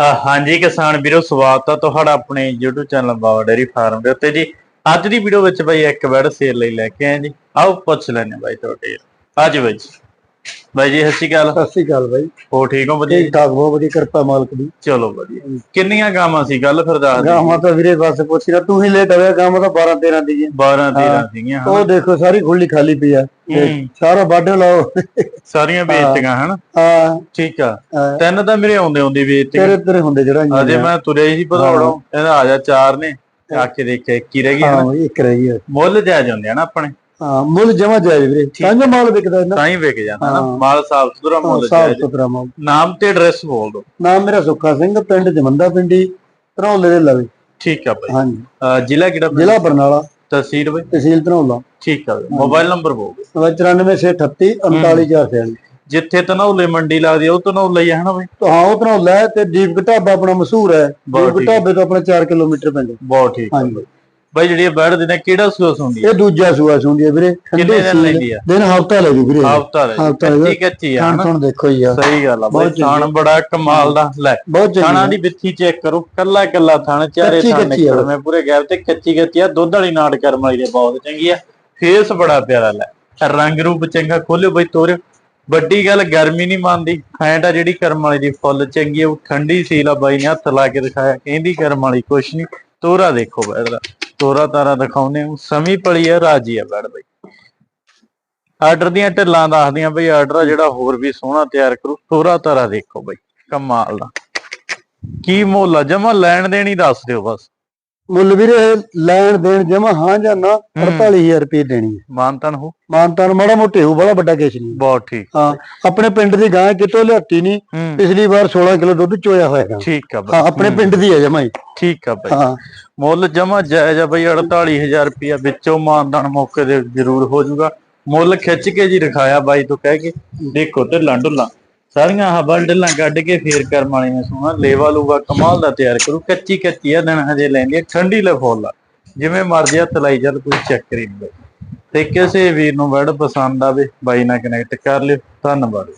ਹਾਂਜੀ ਕਿਸਾਨ ਵੀਰੋ, ਸਵਾਗਤ ਆ ਤੁਹਾਡਾ ਆਪਣੇ YouTube channel Bawa dairy farm ਦੇ ਉੱਤੇ ਜੀ। ਅੱਜ ਦੀ ਵੀਡੀਓ ਵਿੱਚ ਬਾਈ ਇੱਕ ਬੈਡ ਸੇਲ ਲਈ ਲੈ ਕੇ ਆਏ ਜੀ। ਆਓ ਪੁੱਛ ਲੈਣੇ ਬਾਈ ਤੁਹਾਡੇ। ਅੱਜ ਬਾਈ ਜੀ। ਬਾਈ ਜੀ ਸਤਿ ਸ਼੍ਰੀ ਅਕਾਲ। ਸਤਿ ਸ੍ਰੀ ਅਕਾਲ ਬਾਈ। ਹੋ ਠੀਕ ਹੋ ਵਧੀਆ? ਠੀਕ ਠਾਕ ਬਹੁਤ ਵਧੀਆ ਕਿਰਪਾ ਮਾਲਕ ਦੀ। ਚਲੋ ਵਧੀਆ। ਕਿੰਨੀਆਂ ਗਾਵਾਂ ਸੀ? ਗੱਲ ਫਿਰ ਦੱਸ ਗਾਵਾਂ ਤਾਂ ਵੀਰੇ ਬਸ ਪੁੱਛ ਰਿਹਾ ਤੂੰ ਹੀ ਲੇਟ ਹੋਇਆ ਗਾਵਾਂ ਤਾਂ 12 13 ਦੀ ਜੀ 12 13 ਹਾਂ। ਸੀਗੀਆਂ ਉਹ? ਦੇਖੋ ਸਾਰੀ ਖੁੱਲੀ ਖਾਲੀ ਪਈ ਆ। ਸਾਰਾ ਬਾਡੇ ਲਾਓ। ਸਾਰੀਆਂ ਵੇਚਤੀਆਂ ਹਨ? ਹਾਂ। ਠੀਕ ਆ। ਤਿੰਨ ਤਾਂ ਮੇਰੇ ਆਉਂਦੇ ਆਉਂਦੇ ਵੇਚਤੀਆਂ। ਤੇਰੇ ਤੇਰੇ ਹੁੰਦੇ ਜਿਹੜਾ ਅਜੇ ਮੈਂ ਤੁਰਿਆ ਹੀ ਸੀ ਭਦੌੜੋਂ। ਇਹਦਾ ਆ ਜਾ ਚਾਰ ਨੇ। ਆ ਕੇ ਦੇਖਿਆ ਇੱਕ ਹੀ ਰਹਿ ਗਈ ਹਾਂ ਇੱਕ ਰਹਿ ਗਿਆ ਮੁੱਲ ਜਾਇਜ਼ ਹੁੰਦੇ ਆ ਨਾ ਆਪਣੇ। ਹਾਂ ਮੁੱਲ ਜਮਾ ਜਾਇਜ਼ ਵੀਰੇ। ਤਾਂ ਜੋ ਮਾਲ ਵਿਕਦਾ ਇਹਨਾਂ ਤਾਂ ਹੀ ਵਿਕ ਜਾਂਦਾ ਨਾ। ਹਾਂ। ਮਾਲ ਸਾਫ਼ ਸੁਥਰਾ ਮੁੱਲ ਸਾਫ਼ ਸੁਥਰਾ ਮਾਲ। ਨਾਮ ਤੇ ਐਡਰੈਸ ਬੋਲ ਦਿਓ। ਨਾਮ ਮੇਰਾ ਸੁੱਖਾ ਸਿੰਘ ਪਿੰਡ ਜਮੰਦਾ ਪਿੰਡੀ ਧਰੌਲੇ ਦੇ ਲਵੇ। ਠੀਕ ਆ ਭਾਈ ਹਾਂਜੀ। ਜ਼ਿਲ੍ਹਾ ਕਿਹੜਾ? ਜ਼ਿਲ੍ਹਾ ਬਰਨਾਲਾ। ਤਹਿਸੀਲ ਭਾਈ ਤਹਿਸੀਲ ਧਰੌਲਾ। ਠੀਕ ਆ ਮੋਬਾਈਲ ਨੰਬਰ ਬੋਲ ਦਿਓ। 94638 39446 ਜਿੱਥੇ ਤਨੌਲੇ ਮੰਡੀ ਲੱਗਦੀ ਉਹ ਤਨੌਲੇ ਹੀ ਆ ਹਨਾ ਭਾਈ ਤਾਂ ਹਾਂ ਉਹ ਹੈ ਤੇ ਦੀਪਕ ਢਾਬਾ ਆਪਣਾ ਮਸ਼ਹੂਰ ਹੈ। ਦੀਪਕ। ਢਾਬੇ ਤੋਂ ਆਪਣਾ 4 ਕਿਲੋਮੀਟਰ ਪੈਂਦਾ। ਬਹੁਤ ਠੀਕ ਹਾਂਜੀ। ਭਾਈ ਜਿਹੜੀ ਬੈਡ ਦੇ ਨੇ ਕਿਹੜਾ ਹੁੰਦੀ ਹੈ ਇਹ ਦੂਜਾ ਸੂਆ ਸੁੰਦੀ ਹੈ ਵੀਰੇ ਕਿੰਨੇ ਦਿਨ। ਲੈਂਦੀ ਆ? ਦਿਨ ਹਫਤਾ ਲੈ ਜੂ ਵੀਰੇ। ਹਫਤਾ ਲੈ ਹਫ਼ਤਾ ਲੈ ਕੱਚੀ ਕੱਚੀ ਆ ਤੋਂ ਦੇਖੋ ਹੀ ਆ। ਸਹੀ ਗੱਲ ਆ ਚੰਗੀ ਥਾਣ ਬੜਾ ਕਮਾਲ ਦਾ। ਲੈ ਥਾਣਾ ਦੀ ਵਿੱਥੀ ਚੈੱਕ ਕਰੋ। ਕੱਲਾ ਕੱਲਾ ਥਾਣ ਚਾਰੇ ਥਾਣ। ਨਿਕਲ ਮੈਂ ਪੂਰੇ ਗੈਪ ਤੇ। ਕੱਚੀ ਕੱਚੀ ਆ ਦੁੱਧ ਵਾਲੀ ਨਾੜ ਕਰਮ ਵਾਲੀ ਦੇ ਬਹੁਤ ਚੰਗੀ ਆ। ਫੇਸ ਬੜਾ ਪਿਆਰਾ ਲੈ। ਰੰਗ ਰੂਪ ਚੰਗਾ ਖੋਲਿਓ ਬਈ ਤੋਰਿਓ। ਵੱਡੀ ਗੱਲ ਗਰਮੀ ਨਹੀਂ ਮੰਨਦੀ। ਫੈਂਟ ਆ ਜਿਹੜੀ ਕਰਮ ਵਾਲੀ ਦੀ ਫੁੱਲ ਚੰਗੀ ਆ। ਉਹ ਠੰਡੀ ਸੀਲ ਆ ਬਾਈ ਨੇ ਹੱਥ ਲਾ ਕੇ ਦਿਖਾਇਆ। ਕਹਿੰਦੀ ਕਰਮ ਵਾਲੀ ਕੁਛ ਨਹੀਂ। ਤੋਰਾ ਦੇਖੋ ਬੈੜ ਦਾ ਤੋਰਾ ਤਾਰਾ ਦਿਖਾਉਨੇ ਨੂੰ ਸਮੀ ਪਲੀ ਆ ਰਾਜੀ ਆ ਬੈੜ ਬਈ। ਆਰਡਰ ਦੀਆਂ ਢਿੱਲਾਂ ਦੱਸਦੀਆਂ ਬਈ, ਆਰਡਰ ਆ ਜਿਹੜਾ ਹੋਰ ਵੀ ਸੋਹਣਾ ਤਿਆਰ ਕਰੋ। ਤੋਰਾ ਤਾਰਾ ਦੇਖੋ ਬਈ, ਕਮਾਲ ਦਾ। ਕੀ ਮੁੱਲ ਆ ਜਮਾ ਲੈਣ ਦੇਣ ਹੀ ਦੱਸ ਦਿਓ ਬਸ। ਮੁੱਲ ਵੀਰੇ ਲੈਣ ਦੇਣ ਜਮਾ ਹਾਂ ਜਾਂ ਨਾ 48000 ਰੁਪਏ ਦੇਣੀ ਹੈ। ਮਾਨਤਨ ਹੋ? ਮਾਨਤਾਨ ਮਾੜਾ ਮੋਟੇ ਹੋ ਬੜਾ ਵੱਡਾ ਕੇਸ ਨਹੀਂ। ਬਹੁਤ ਠੀਕ। ਹਾਂ ਆਪਣੇ ਪਿੰਡ ਦੀ ਗਾਂ ਕਿਤੋਂ ਲਿਆਤੀ ਨਹੀਂ ਪਿਛਲੀ ਵਾਰ 16 ਕਿਲੋ ਦੁੱਧ ਚੋਇਆ ਹੋਇਆ ਠੀਕ ਆ ਹਾਂ ਬਈ ਆਪਣੇ ਪਿੰਡ ਦੀ ਹੈ ਜਮਾ ਹੀ। ਠੀਕ ਆ ਬਈ। ਹਾਂ। ਮੁੱਲ ਜਮਾ ਜਾਇਜ਼ ਆ ਬਈ 48000 ਰੁਪਇਆ ਵਿੱਚੋਂ ਮਾਨਦਾਨ ਮੌਕੇ ਦੇ ਜ਼ਰੂਰ ਹੋ ਜਾਊਗਾ। ਮੁੱਲ ਖਿੱਚ ਕੇ ਜੀ ਰਖਾਇਆ ਬਾਈ ਤੋਂ ਕਹਿ ਕੇ ਦੇਖੋ ਢਿੱਲਾਂ ਢੁੱਲਾਂ ਸਾਰੀਆਂ ਹਬਲ ਢਿੱਲਾਂ ਕੱਢ ਕੇ ਫੇਰ ਕਰਮ ਵਾਲੀਆਂ ਸੋਹਣਾ ਲੇਵਾ ਲੂਗਾ ਕਮਾਲ ਦਾ ਤਿਆਰ ਕਰੂ, ਕੱਚੀ ਕੱਚੀ ਆ, ਦਿਨ ਹਜੇ ਲੈਂਦੀ ਆ, ਠੰਡੀ ਲਫੋਲਾ ਜਿਵੇਂ ਮਰਜ਼ੀ ਆ, ਤਲਾਈ ਚੱਲ ਕੋਈ ਚੱਕਰ ਹੀ ਨਹੀਂ ਬਈ ਤੇ ਕਿਸੇ ਵੀਰ ਨੂੰ ਵੜ ਪਸੰਦ ਆਵੇ, ਬਾਈ ਨਾਲ ਕਨੈਕਟ ਕਰ ਲਿਓ। ਧੰਨਵਾਦ।